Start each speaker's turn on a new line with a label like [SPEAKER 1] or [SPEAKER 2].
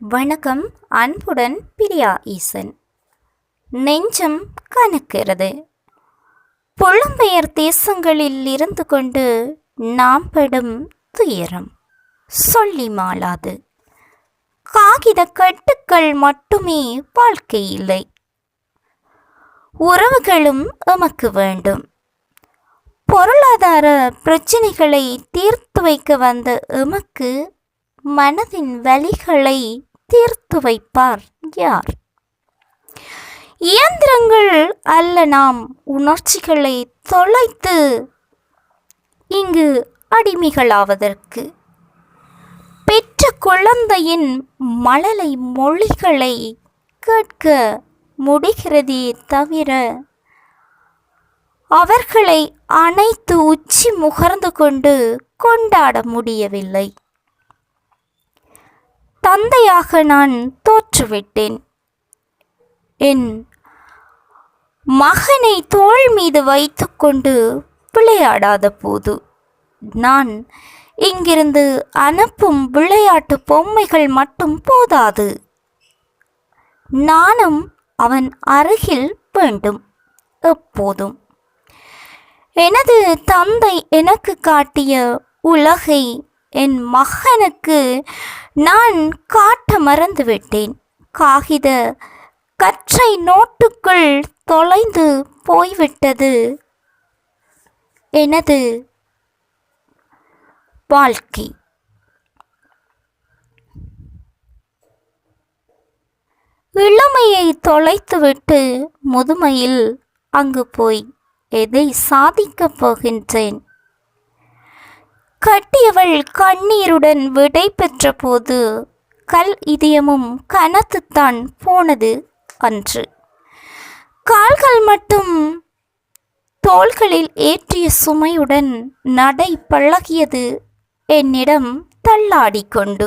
[SPEAKER 1] வணக்கம் அன்புடன் பிரியா ஈசன். நெஞ்சம் கனக்கிறது. புலம்பெயர் தேசங்களில் இருந்து கொண்டு நாம் படும் துயரம். சொல்லி மாளாது. காகித கட்டுக்கள் மட்டுமே வாழ்க்கை இல்லை. உறவுகளும் எமக்கு வேண்டும். பொருளாதார பிரச்சினைகளை தீர்த்து வைக்க வந்த எமக்கு மனதின் வலிகளை தீர்த்து வைப்பார். யார்? இயந்திரங்கள் அல்ல நாம் உணர்ச்சிகளை தொலைத்து இங்கு அடிமைகளாவதற்கு. பெற்ற குழந்தையின் மழலை மொழிகளை கேட்க முடிகிறதே தவிர அவர்களை அனைத்து உச்சி முகர்ந்து கொண்டு கொண்டாட முடியவில்லை. தந்தையாக நான் தோற்றுவிட்டேன். என் மகனை தோள் மீது வைத்துக்கொண்டு விளையாடாத போது நான் இங்கிருந்து அனுப்பும் விளையாட்டு பொம்மைகள் மட்டும் போதாது. நானும் அவன் அருகில் வேண்டும் எப்போதும். எனது தந்தை எனக்கு காட்டிய உலகை என் மகனுக்கு நான் காட்ட மறந்துவிட்டேன். காகித கற்றை நோட்டுக்குள் தொலைந்து போய்விட்டது. எனது வாழ்க்கை. இளமையை தொலைத்துவிட்டு முதுமையில் அங்கு போய் எதை சாதிக்கப் போகின்றேன்? கட்டியவள் கண்ணீருடன் விடை பெற்றபோது கல் இதயமும் கனத்துத்தான் போனது அன்று. கால்கள் மட்டும் தோள்களில் ஏற்றிய சுமையுடன் நடை பழகியது. என்னிடம் தள்ளாடிக்கொண்டு